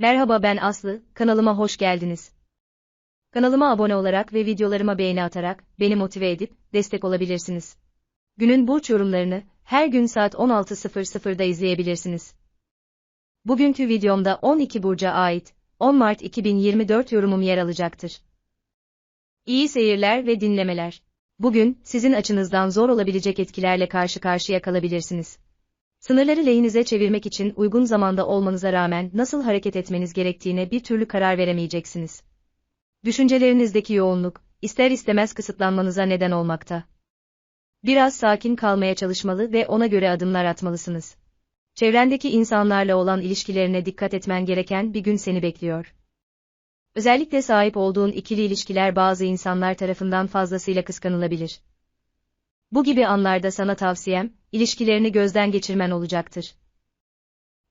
Merhaba ben Aslı, kanalıma hoş geldiniz. Kanalıma abone olarak ve videolarıma beğeni atarak beni motive edip destek olabilirsiniz. Günün burç yorumlarını her gün saat 16.00'da izleyebilirsiniz. Bugünkü videomda 12 burca ait 10 Mart 2024 yorumum yer alacaktır. İyi seyirler ve dinlemeler. Bugün sizin açınızdan zor olabilecek etkilerle karşı karşıya kalabilirsiniz. Sınırları lehinize çevirmek için uygun zamanda olmanıza rağmen nasıl hareket etmeniz gerektiğine bir türlü karar veremeyeceksiniz. Düşüncelerinizdeki yoğunluk, ister istemez kısıtlanmanıza neden olmakta. Biraz sakin kalmaya çalışmalı ve ona göre adımlar atmalısınız. Çevrendeki insanlarla olan ilişkilerine dikkat etmen gereken bir gün seni bekliyor. Özellikle sahip olduğun ikili ilişkiler bazı insanlar tarafından fazlasıyla kıskanılabilir. Bu gibi anlarda sana tavsiyem, ilişkilerini gözden geçirmen olacaktır.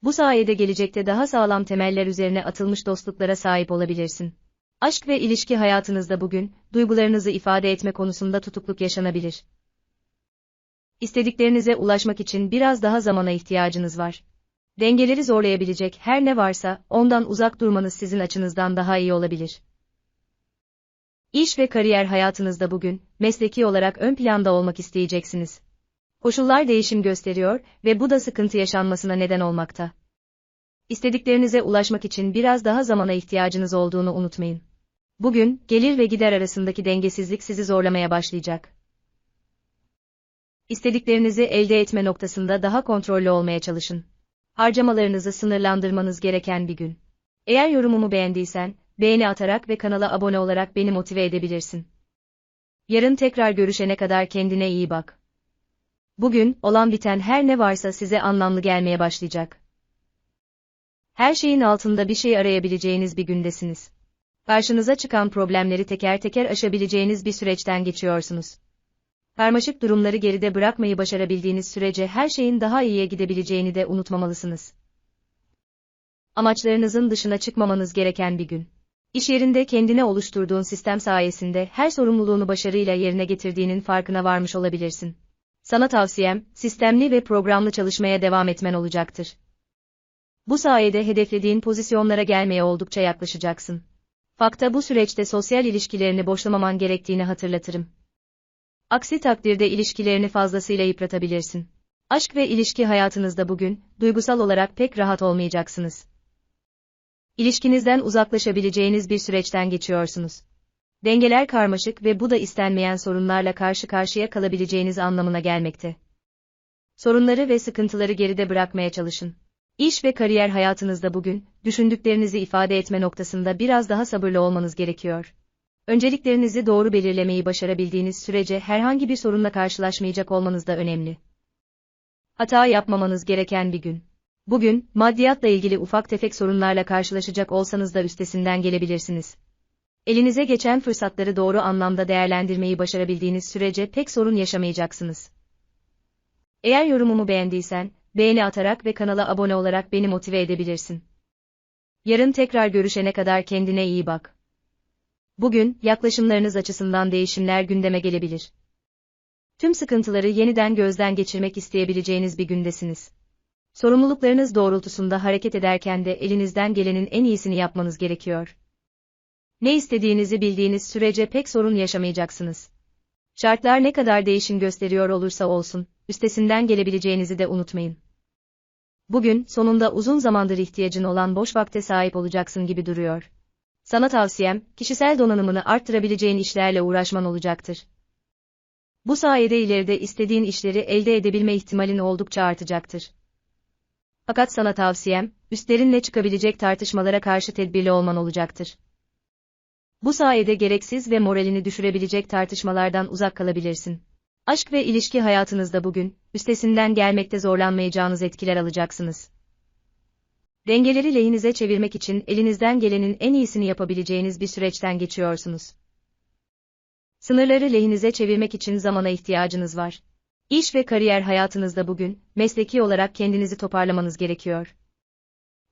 Bu sayede gelecekte daha sağlam temeller üzerine atılmış dostluklara sahip olabilirsin. Aşk ve ilişki hayatınızda bugün, duygularınızı ifade etme konusunda tutukluk yaşanabilir. İstediklerinize ulaşmak için biraz daha zamana ihtiyacınız var. Dengeleri zorlayabilecek her ne varsa, ondan uzak durmanız sizin açınızdan daha iyi olabilir. İş ve kariyer hayatınızda bugün, mesleki olarak ön planda olmak isteyeceksiniz. Koşullar değişim gösteriyor ve bu da sıkıntı yaşanmasına neden olmakta. İstediklerinize ulaşmak için biraz daha zamana ihtiyacınız olduğunu unutmayın. Bugün, gelir ve gider arasındaki dengesizlik sizi zorlamaya başlayacak. İstediklerinizi elde etme noktasında daha kontrollü olmaya çalışın. Harcamalarınızı sınırlandırmanız gereken bir gün. Eğer yorumumu beğendiysen, beğeni atarak ve kanala abone olarak beni motive edebilirsin. Yarın tekrar görüşene kadar kendine iyi bak. Bugün, olan biten her ne varsa size anlamlı gelmeye başlayacak. Her şeyin altında bir şey arayabileceğiniz bir gündesiniz. Karşınıza çıkan problemleri teker teker aşabileceğiniz bir süreçten geçiyorsunuz. Karmaşık durumları geride bırakmayı başarabildiğiniz sürece her şeyin daha iyiye gidebileceğini de unutmamalısınız. Amaçlarınızın dışına çıkmamanız gereken bir gün. İş yerinde kendine oluşturduğun sistem sayesinde her sorumluluğunu başarıyla yerine getirdiğinin farkına varmış olabilirsin. Sana tavsiyem, sistemli ve programlı çalışmaya devam etmen olacaktır. Bu sayede hedeflediğin pozisyonlara gelmeye oldukça yaklaşacaksın. Fakta bu süreçte sosyal ilişkilerini boşlamaman gerektiğini hatırlatırım. Aksi takdirde ilişkilerini fazlasıyla yıpratabilirsin. Aşk ve ilişki hayatınızda bugün, duygusal olarak pek rahat olmayacaksınız. İlişkinizden uzaklaşabileceğiniz bir süreçten geçiyorsunuz. Dengeler karmaşık ve bu da istenmeyen sorunlarla karşı karşıya kalabileceğiniz anlamına gelmekte. Sorunları ve sıkıntıları geride bırakmaya çalışın. İş ve kariyer hayatınızda bugün, düşündüklerinizi ifade etme noktasında biraz daha sabırlı olmanız gerekiyor. Önceliklerinizi doğru belirlemeyi başarabildiğiniz sürece herhangi bir sorunla karşılaşmayacak olmanız da önemli. Hata yapmamanız gereken bir gün. Bugün, maddiyatla ilgili ufak tefek sorunlarla karşılaşacak olsanız da üstesinden gelebilirsiniz. Elinize geçen fırsatları doğru anlamda değerlendirmeyi başarabildiğiniz sürece pek sorun yaşamayacaksınız. Eğer yorumumu beğendiysen, beğeni atarak ve kanala abone olarak beni motive edebilirsin. Yarın tekrar görüşene kadar kendine iyi bak. Bugün, yaklaşımlarınız açısından değişimler gündeme gelebilir. Tüm sıkıntıları yeniden gözden geçirmek isteyebileceğiniz bir gündesiniz. Sorumluluklarınız doğrultusunda hareket ederken de elinizden gelenin en iyisini yapmanız gerekiyor. Ne istediğinizi bildiğiniz sürece pek sorun yaşamayacaksınız. Şartlar ne kadar değişim gösteriyor olursa olsun, üstesinden gelebileceğinizi de unutmayın. Bugün, sonunda uzun zamandır ihtiyacın olan boş vakte sahip olacaksın gibi duruyor. Sana tavsiyem, kişisel donanımını arttırabileceğin işlerle uğraşman olacaktır. Bu sayede ileride istediğin işleri elde edebilme ihtimalin oldukça artacaktır. Fakat sana tavsiyem, üstlerinle çıkabilecek tartışmalara karşı tedbirli olman olacaktır. Bu sayede gereksiz ve moralini düşürebilecek tartışmalardan uzak kalabilirsin. Aşk ve ilişki hayatınızda bugün, üstesinden gelmekte zorlanmayacağınız etkiler alacaksınız. Dengeleri lehinize çevirmek için elinizden gelenin en iyisini yapabileceğiniz bir süreçten geçiyorsunuz. Sınırları lehinize çevirmek için zamana ihtiyacınız var. İş ve kariyer hayatınızda bugün, mesleki olarak kendinizi toparlamanız gerekiyor.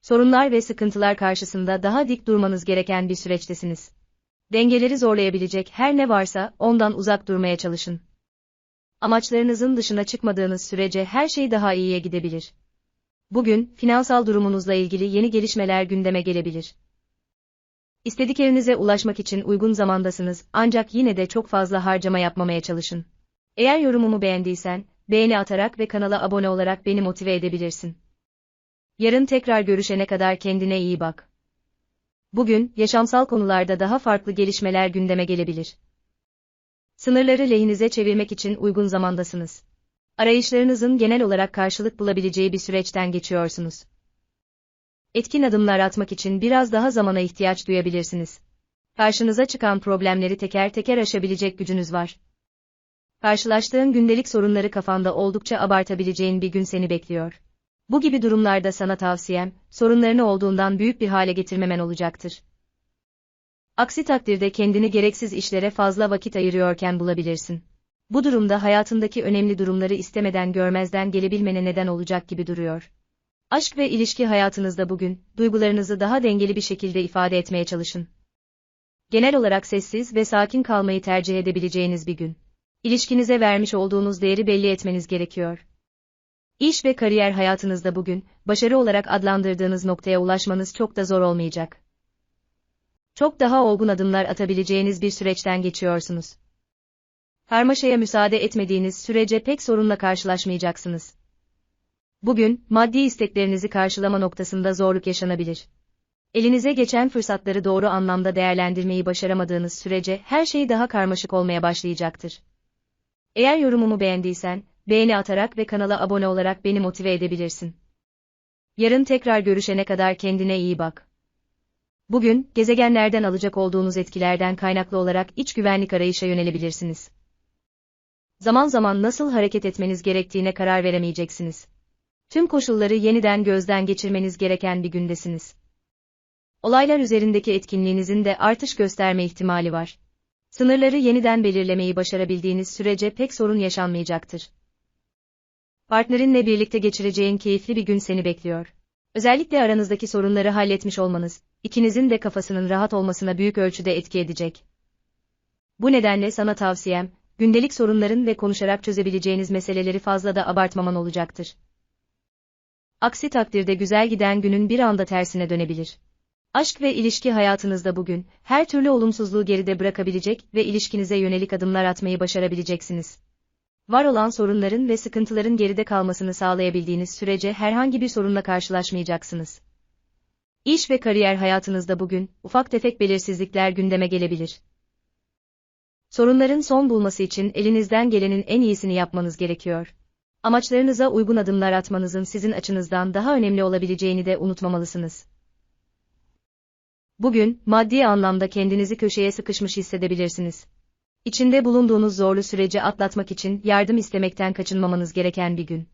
Sorunlar ve sıkıntılar karşısında daha dik durmanız gereken bir süreçtesiniz. Dengeleri zorlayabilecek her ne varsa ondan uzak durmaya çalışın. Amaçlarınızın dışına çıkmadığınız sürece her şey daha iyiye gidebilir. Bugün, finansal durumunuzla ilgili yeni gelişmeler gündeme gelebilir. İstediklerinize ulaşmak için uygun zamandasınız, ancak yine de çok fazla harcama yapmamaya çalışın. Eğer yorumumu beğendiysen, beğeni atarak ve kanala abone olarak beni motive edebilirsin. Yarın tekrar görüşene kadar kendine iyi bak. Bugün, yaşamsal konularda daha farklı gelişmeler gündeme gelebilir. Sınırları lehinize çevirmek için uygun zamandasınız. Arayışlarınızın genel olarak karşılık bulabileceği bir süreçten geçiyorsunuz. Etkin adımlar atmak için biraz daha zamana ihtiyaç duyabilirsiniz. Karşınıza çıkan problemleri teker teker aşabilecek gücünüz var. Karşılaştığın gündelik sorunları kafanda oldukça abartabileceğin bir gün seni bekliyor. Bu gibi durumlarda sana tavsiyem, sorunlarını olduğundan büyük bir hale getirmemen olacaktır. Aksi takdirde kendini gereksiz işlere fazla vakit ayırıyorken bulabilirsin. Bu durumda hayatındaki önemli durumları istemeden görmezden gelebilmene neden olacak gibi duruyor. Aşk ve ilişki hayatınızda bugün, duygularınızı daha dengeli bir şekilde ifade etmeye çalışın. Genel olarak sessiz ve sakin kalmayı tercih edebileceğiniz bir gün. İlişkinize vermiş olduğunuz değeri belli etmeniz gerekiyor. İş ve kariyer hayatınızda bugün, başarı olarak adlandırdığınız noktaya ulaşmanız çok da zor olmayacak. Çok daha olgun adımlar atabileceğiniz bir süreçten geçiyorsunuz. Karmaşaya müsaade etmediğiniz sürece pek sorunla karşılaşmayacaksınız. Bugün, maddi isteklerinizi karşılama noktasında zorluk yaşanabilir. Elinize geçen fırsatları doğru anlamda değerlendirmeyi başaramadığınız sürece her şey daha karmaşık olmaya başlayacaktır. Eğer yorumumu beğendiysen, beğeni atarak ve kanala abone olarak beni motive edebilirsin. Yarın tekrar görüşene kadar kendine iyi bak. Bugün, gezegenlerden alacak olduğunuz etkilerden kaynaklı olarak iç güvenlik arayışa yönelebilirsiniz. Zaman zaman nasıl hareket etmeniz gerektiğine karar veremeyeceksiniz. Tüm koşulları yeniden gözden geçirmeniz gereken bir gündesiniz. Olaylar üzerindeki etkinliğinizin de artış gösterme ihtimali var. Sınırları yeniden belirlemeyi başarabildiğiniz sürece pek sorun yaşanmayacaktır. Partnerinle birlikte geçireceğin keyifli bir gün seni bekliyor. Özellikle aranızdaki sorunları halletmiş olmanız, ikinizin de kafasının rahat olmasına büyük ölçüde etki edecek. Bu nedenle sana tavsiyem, gündelik sorunların ve konuşarak çözebileceğiniz meseleleri fazla da abartmaman olacaktır. Aksi takdirde güzel giden günün bir anda tersine dönebilir. Aşk ve ilişki hayatınızda bugün, her türlü olumsuzluğu geride bırakabilecek ve ilişkinize yönelik adımlar atmayı başarabileceksiniz. Var olan sorunların ve sıkıntıların geride kalmasını sağlayabildiğiniz sürece herhangi bir sorunla karşılaşmayacaksınız. İş ve kariyer hayatınızda bugün, ufak tefek belirsizlikler gündeme gelebilir. Sorunların son bulması için elinizden gelenin en iyisini yapmanız gerekiyor. Amaçlarınıza uygun adımlar atmanızın sizin açınızdan daha önemli olabileceğini de unutmamalısınız. Bugün, maddi anlamda kendinizi köşeye sıkışmış hissedebilirsiniz. İçinde bulunduğunuz zorlu süreci atlatmak için yardım istemekten kaçınmamanız gereken bir gün.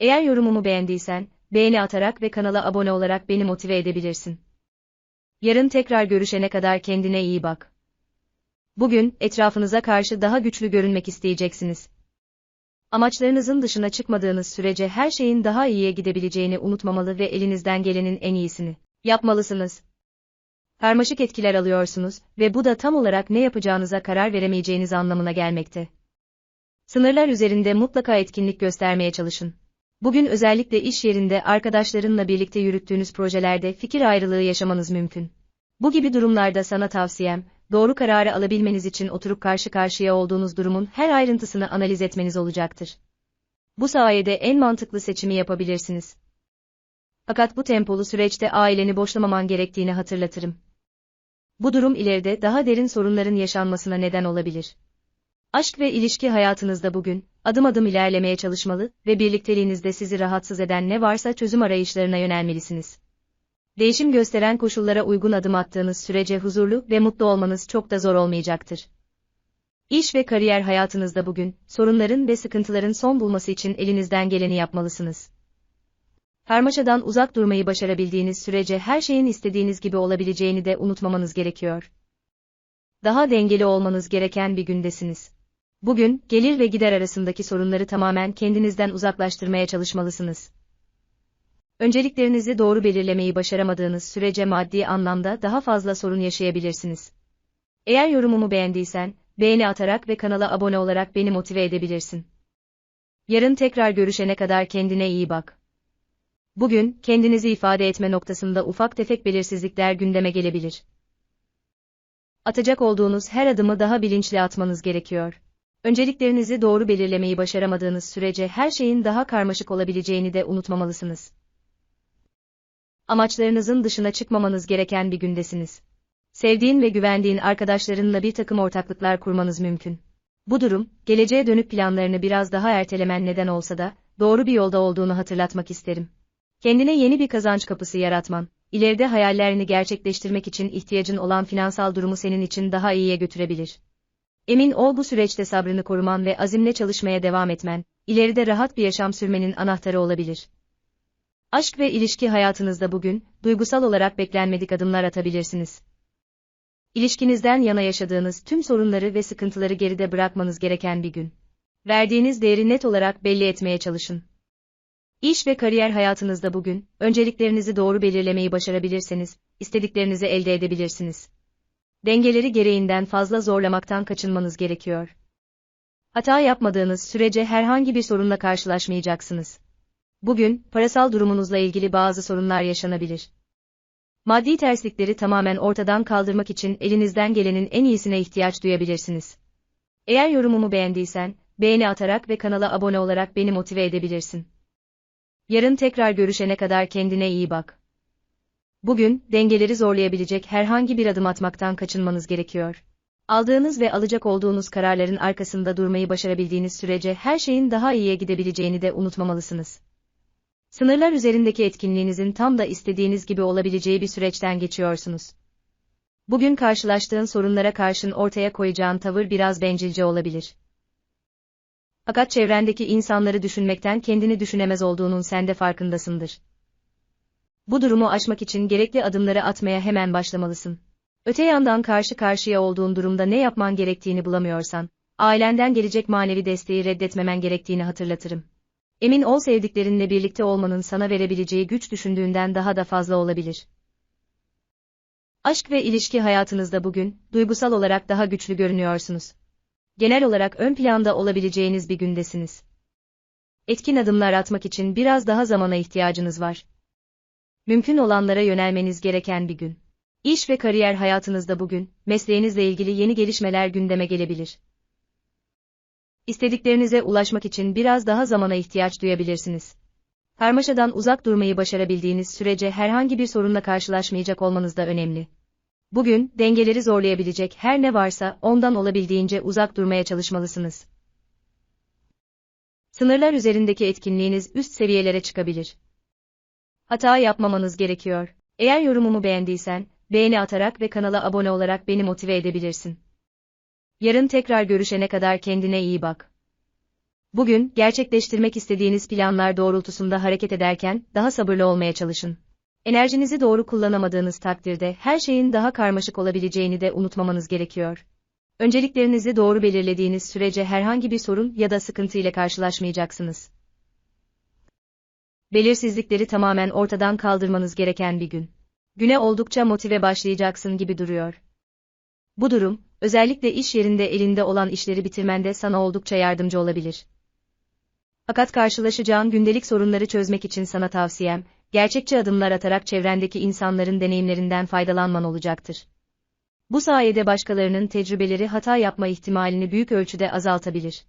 Eğer yorumumu beğendiysen, beğeni atarak ve kanala abone olarak beni motive edebilirsin. Yarın tekrar görüşene kadar kendine iyi bak. Bugün, etrafınıza karşı daha güçlü görünmek isteyeceksiniz. Amaçlarınızın dışına çıkmadığınız sürece her şeyin daha iyiye gidebileceğini unutmamalı ve elinizden gelenin en iyisini yapmalısınız. Karmaşık etkiler alıyorsunuz ve bu da tam olarak ne yapacağınıza karar veremeyeceğiniz anlamına gelmekte. Sınırlar üzerinde mutlaka etkinlik göstermeye çalışın. Bugün özellikle iş yerinde arkadaşlarınla birlikte yürüttüğünüz projelerde fikir ayrılığı yaşamanız mümkün. Bu gibi durumlarda sana tavsiyem, doğru kararı alabilmeniz için oturup karşı karşıya olduğunuz durumun her ayrıntısını analiz etmeniz olacaktır. Bu sayede en mantıklı seçimi yapabilirsiniz. Fakat bu tempolu süreçte aileni boşlamaman gerektiğini hatırlatırım. Bu durum ileride daha derin sorunların yaşanmasına neden olabilir. Aşk ve ilişki hayatınızda bugün, adım adım ilerlemeye çalışmalı ve birlikteliğinizde sizi rahatsız eden ne varsa çözüm arayışlarına yönelmelisiniz. Değişim gösteren koşullara uygun adım attığınız sürece huzurlu ve mutlu olmanız çok da zor olmayacaktır. İş ve kariyer hayatınızda bugün, sorunların ve sıkıntıların son bulması için elinizden geleni yapmalısınız. Karmaşadan uzak durmayı başarabildiğiniz sürece her şeyin istediğiniz gibi olabileceğini de unutmamanız gerekiyor. Daha dengeli olmanız gereken bir gündesiniz. Bugün, gelir ve gider arasındaki sorunları tamamen kendinizden uzaklaştırmaya çalışmalısınız. Önceliklerinizi doğru belirlemeyi başaramadığınız sürece maddi anlamda daha fazla sorun yaşayabilirsiniz. Eğer yorumumu beğendiysen, beğeni atarak ve kanala abone olarak beni motive edebilirsin. Yarın tekrar görüşene kadar kendine iyi bak. Bugün, kendinizi ifade etme noktasında ufak tefek belirsizlikler gündeme gelebilir. Atacak olduğunuz her adımı daha bilinçli atmanız gerekiyor. Önceliklerinizi doğru belirlemeyi başaramadığınız sürece her şeyin daha karmaşık olabileceğini de unutmamalısınız. Amaçlarınızın dışına çıkmamanız gereken bir gündesiniz. Sevdiğin ve güvendiğin arkadaşlarınla bir takım ortaklıklar kurmanız mümkün. Bu durum, geleceğe dönük planlarını biraz daha ertelemen neden olsa da, doğru bir yolda olduğunu hatırlatmak isterim. Kendine yeni bir kazanç kapısı yaratman, ileride hayallerini gerçekleştirmek için ihtiyacın olan finansal durumu senin için daha iyiye götürebilir. Emin ol bu süreçte sabrını koruman ve azimle çalışmaya devam etmen, ileride rahat bir yaşam sürmenin anahtarı olabilir. Aşk ve ilişki hayatınızda bugün, duygusal olarak beklenmedik adımlar atabilirsiniz. İlişkinizden yana yaşadığınız tüm sorunları ve sıkıntıları geride bırakmanız gereken bir gün. Verdiğiniz değeri net olarak belli etmeye çalışın. İş ve kariyer hayatınızda bugün, önceliklerinizi doğru belirlemeyi başarabilirseniz, istediklerinizi elde edebilirsiniz. Dengeleri gereğinden fazla zorlamaktan kaçınmanız gerekiyor. Hata yapmadığınız sürece herhangi bir sorunla karşılaşmayacaksınız. Bugün, parasal durumunuzla ilgili bazı sorunlar yaşanabilir. Maddi terslikleri tamamen ortadan kaldırmak için elinizden gelenin en iyisine ihtiyaç duyabilirsiniz. Eğer yorumumu beğendiysen, beğeni atarak ve kanala abone olarak beni motive edebilirsin. Yarın tekrar görüşene kadar kendine iyi bak. Bugün, dengeleri zorlayabilecek herhangi bir adım atmaktan kaçınmanız gerekiyor. Aldığınız ve alacak olduğunuz kararların arkasında durmayı başarabildiğiniz sürece her şeyin daha iyiye gidebileceğini de unutmamalısınız. Sınırlar üzerindeki etkinliğinizin tam da istediğiniz gibi olabileceği bir süreçten geçiyorsunuz. Bugün karşılaştığın sorunlara karşın ortaya koyacağın tavır biraz bencilce olabilir. Fakat çevrendeki insanları düşünmekten kendini düşünemez olduğunun sen de farkındasındır. Bu durumu aşmak için gerekli adımları atmaya hemen başlamalısın. Öte yandan karşı karşıya olduğun durumda ne yapman gerektiğini bulamıyorsan, ailenden gelecek manevi desteği reddetmemen gerektiğini hatırlatırım. Emin ol sevdiklerinle birlikte olmanın sana verebileceği güç düşündüğünden daha da fazla olabilir. Aşk ve ilişki hayatınızda bugün, duygusal olarak daha güçlü görünüyorsunuz. Genel olarak ön planda olabileceğiniz bir gündesiniz. Etkin adımlar atmak için biraz daha zamana ihtiyacınız var. Mümkün olanlara yönelmeniz gereken bir gün. İş ve kariyer hayatınızda bugün, mesleğinizle ilgili yeni gelişmeler gündeme gelebilir. İstediklerinize ulaşmak için biraz daha zamana ihtiyaç duyabilirsiniz. Karmaşadan uzak durmayı başarabildiğiniz sürece herhangi bir sorunla karşılaşmayacak olmanız da önemli. Bugün, dengeleri zorlayabilecek her ne varsa ondan olabildiğince uzak durmaya çalışmalısınız. Sınırlar üzerindeki etkinliğiniz üst seviyelere çıkabilir. Hata yapmamanız gerekiyor. Eğer yorumumu beğendiysen, beğeni atarak ve kanala abone olarak beni motive edebilirsin. Yarın tekrar görüşene kadar kendine iyi bak. Bugün, gerçekleştirmek istediğiniz planlar doğrultusunda hareket ederken, daha sabırlı olmaya çalışın. Enerjinizi doğru kullanamadığınız takdirde her şeyin daha karmaşık olabileceğini de unutmamanız gerekiyor. Önceliklerinizi doğru belirlediğiniz sürece herhangi bir sorun ya da sıkıntı ile karşılaşmayacaksınız. Belirsizlikleri tamamen ortadan kaldırmanız gereken bir gün. Güne oldukça motive başlayacaksın gibi duruyor. Bu durum, özellikle iş yerinde elinde olan işleri bitirmende sana oldukça yardımcı olabilir. Fakat karşılaşacağın gündelik sorunları çözmek için sana tavsiyem, gerçekçi adımlar atarak çevrendeki insanların deneyimlerinden faydalanman olacaktır. Bu sayede başkalarının tecrübeleri hata yapma ihtimalini büyük ölçüde azaltabilir.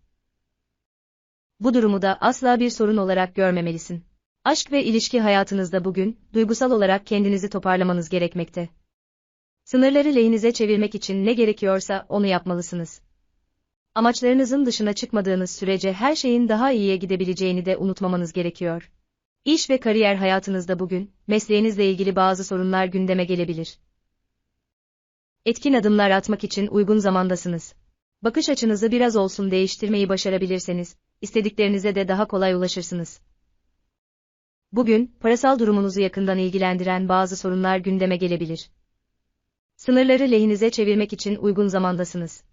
Bu durumu da asla bir sorun olarak görmemelisin. Aşk ve ilişki hayatınızda bugün, duygusal olarak kendinizi toparlamanız gerekmekte. Sınırları lehinize çevirmek için ne gerekiyorsa onu yapmalısınız. Amaçlarınızın dışına çıkmadığınız sürece her şeyin daha iyiye gidebileceğini de unutmamanız gerekiyor. İş ve kariyer hayatınızda bugün, mesleğinizle ilgili bazı sorunlar gündeme gelebilir. Etkin adımlar atmak için uygun zamandasınız. Bakış açınızı biraz olsun değiştirmeyi başarabilirseniz, istediklerinize de daha kolay ulaşırsınız. Bugün, parasal durumunuzu yakından ilgilendiren bazı sorunlar gündeme gelebilir. Sınırları lehinize çevirmek için uygun zamandasınız.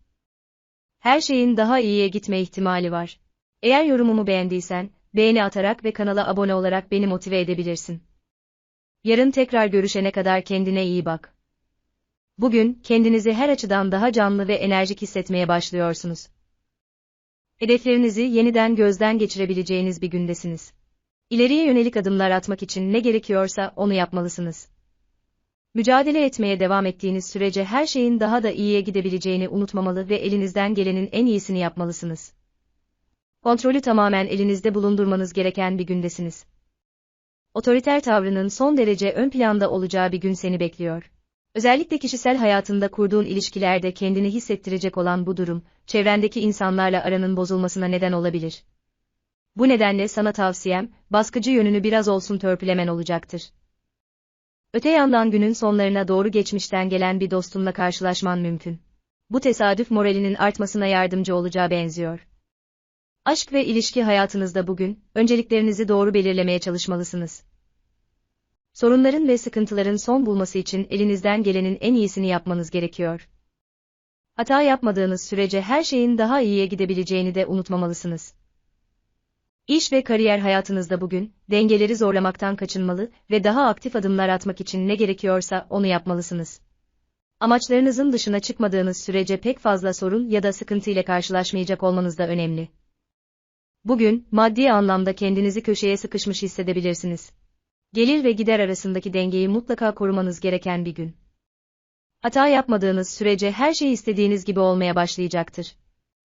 Her şeyin daha iyiye gitme ihtimali var. Eğer yorumumu beğendiysen, beğeni atarak ve kanala abone olarak beni motive edebilirsin. Yarın tekrar görüşene kadar kendine iyi bak. Bugün, kendinizi her açıdan daha canlı ve enerjik hissetmeye başlıyorsunuz. Hedeflerinizi yeniden gözden geçirebileceğiniz bir gündesiniz. İleriye yönelik adımlar atmak için ne gerekiyorsa onu yapmalısınız. Mücadele etmeye devam ettiğiniz sürece her şeyin daha da iyiye gidebileceğini unutmamalı ve elinizden gelenin en iyisini yapmalısınız. Kontrolü tamamen elinizde bulundurmanız gereken bir gündesiniz. Otoriter tavrının son derece ön planda olacağı bir gün seni bekliyor. Özellikle kişisel hayatında kurduğun ilişkilerde kendini hissettirecek olan bu durum, çevrendeki insanlarla aranın bozulmasına neden olabilir. Bu nedenle sana tavsiyem, baskıcı yönünü biraz olsun törpülemen olacaktır. Öte yandan günün sonlarına doğru geçmişten gelen bir dostunla karşılaşman mümkün. Bu tesadüf moralinin artmasına yardımcı olacağı benziyor. Aşk ve ilişki hayatınızda bugün, önceliklerinizi doğru belirlemeye çalışmalısınız. Sorunların ve sıkıntıların son bulması için elinizden gelenin en iyisini yapmanız gerekiyor. Hata yapmadığınız sürece her şeyin daha iyiye gidebileceğini de unutmamalısınız. İş ve kariyer hayatınızda bugün, dengeleri zorlamaktan kaçınmalı ve daha aktif adımlar atmak için ne gerekiyorsa onu yapmalısınız. Amaçlarınızın dışına çıkmadığınız sürece pek fazla sorun ya da sıkıntı ile karşılaşmayacak olmanız da önemli. Bugün, maddi anlamda kendinizi köşeye sıkışmış hissedebilirsiniz. Gelir ve gider arasındaki dengeyi mutlaka korumanız gereken bir gün. Hata yapmadığınız sürece her şey istediğiniz gibi olmaya başlayacaktır.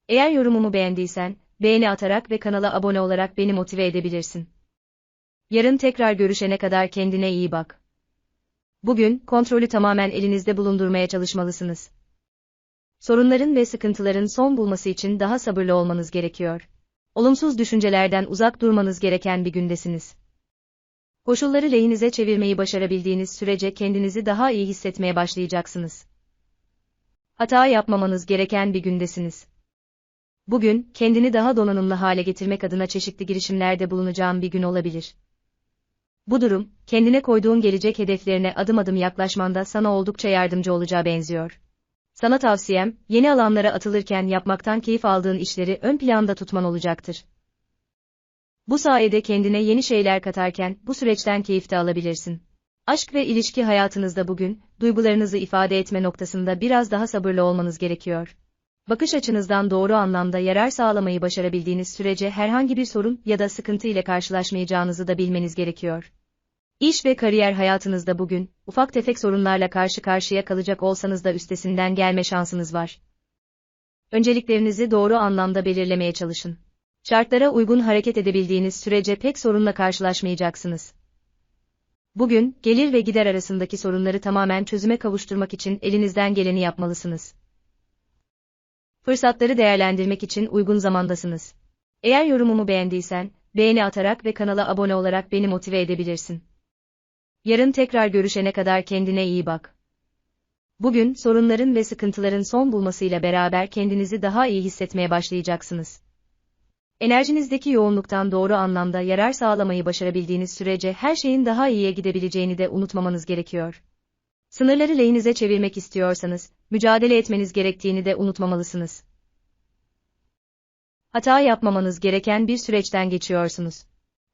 Eğer yorumumu beğendiysen, beğeni atarak ve kanala abone olarak beni motive edebilirsin. Yarın tekrar görüşene kadar kendine iyi bak. Bugün, kontrolü tamamen elinizde bulundurmaya çalışmalısınız. Sorunların ve sıkıntıların son bulması için daha sabırlı olmanız gerekiyor. Olumsuz düşüncelerden uzak durmanız gereken bir gündesiniz. Koşulları lehinize çevirmeyi başarabildiğiniz sürece kendinizi daha iyi hissetmeye başlayacaksınız. Hata yapmamanız gereken bir gündesiniz. Bugün, kendini daha donanımlı hale getirmek adına çeşitli girişimlerde bulunacağın bir gün olabilir. Bu durum, kendine koyduğun gelecek hedeflerine adım adım yaklaşmanda sana oldukça yardımcı olacağı benziyor. Sana tavsiyem, yeni alanlara atılırken yapmaktan keyif aldığın işleri ön planda tutman olacaktır. Bu sayede kendine yeni şeyler katarken bu süreçten keyif de alabilirsin. Aşk ve ilişki hayatınızda bugün, duygularınızı ifade etme noktasında biraz daha sabırlı olmanız gerekiyor. Bakış açınızdan doğru anlamda yarar sağlamayı başarabildiğiniz sürece herhangi bir sorun ya da sıkıntı ile karşılaşmayacağınızı da bilmeniz gerekiyor. İş ve kariyer hayatınızda bugün, ufak tefek sorunlarla karşı karşıya kalacak olsanız da üstesinden gelme şansınız var. Önceliklerinizi doğru anlamda belirlemeye çalışın. Şartlara uygun hareket edebildiğiniz sürece pek sorunla karşılaşmayacaksınız. Bugün, gelir ve gider arasındaki sorunları tamamen çözüme kavuşturmak için elinizden geleni yapmalısınız. Fırsatları değerlendirmek için uygun zamandasınız. Eğer yorumumu beğendiysen, beğeni atarak ve kanala abone olarak beni motive edebilirsin. Yarın tekrar görüşene kadar kendine iyi bak. Bugün, sorunların ve sıkıntıların son bulmasıyla beraber kendinizi daha iyi hissetmeye başlayacaksınız. Enerjinizdeki yoğunluktan doğru anlamda yarar sağlamayı başarabildiğiniz sürece her şeyin daha iyiye gidebileceğini de unutmamanız gerekiyor. Sınırları lehinize çevirmek istiyorsanız, mücadele etmeniz gerektiğini de unutmamalısınız. Hata yapmamanız gereken bir süreçten geçiyorsunuz.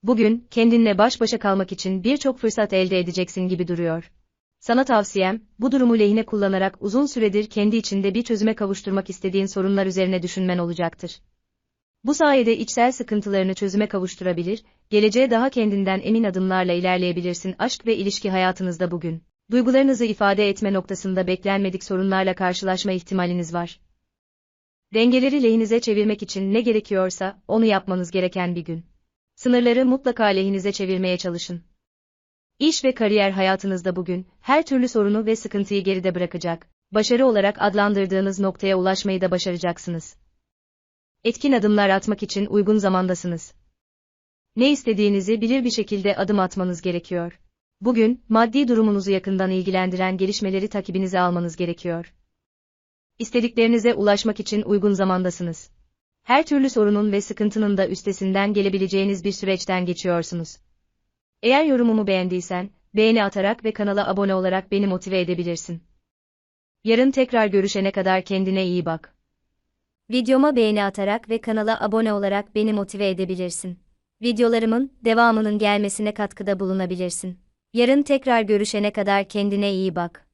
Bugün, kendinle baş başa kalmak için birçok fırsat elde edeceksin gibi duruyor. Sana tavsiyem, bu durumu lehine kullanarak uzun süredir kendi içinde bir çözüme kavuşturmak istediğin sorunlar üzerine düşünmen olacaktır. Bu sayede içsel sıkıntılarını çözüme kavuşturabilir, geleceğe daha kendinden emin adımlarla ilerleyebilirsin aşk ve ilişki hayatınızda bugün. Duygularınızı ifade etme noktasında beklenmedik sorunlarla karşılaşma ihtimaliniz var. Dengeleri lehinize çevirmek için ne gerekiyorsa, onu yapmanız gereken bir gün. Sınırları mutlaka lehinize çevirmeye çalışın. İş ve kariyer hayatınızda bugün, her türlü sorunu ve sıkıntıyı geride bırakacak, başarı olarak adlandırdığınız noktaya ulaşmayı da başaracaksınız. Etkin adımlar atmak için uygun zamandasınız. Ne istediğinizi bilir bir şekilde adım atmanız gerekiyor. Bugün, maddi durumunuzu yakından ilgilendiren gelişmeleri takibinize almanız gerekiyor. İstediklerinize ulaşmak için uygun zamandasınız. Her türlü sorunun ve sıkıntının da üstesinden gelebileceğiniz bir süreçten geçiyorsunuz. Eğer yorumumu beğendiysen, beğeni atarak ve kanala abone olarak beni motive edebilirsin. Yarın tekrar görüşene kadar kendine iyi bak. Videoma beğeni atarak ve kanala abone olarak beni motive edebilirsin. Videolarımın devamının gelmesine katkıda bulunabilirsin. Yarın tekrar görüşene kadar kendine iyi bak.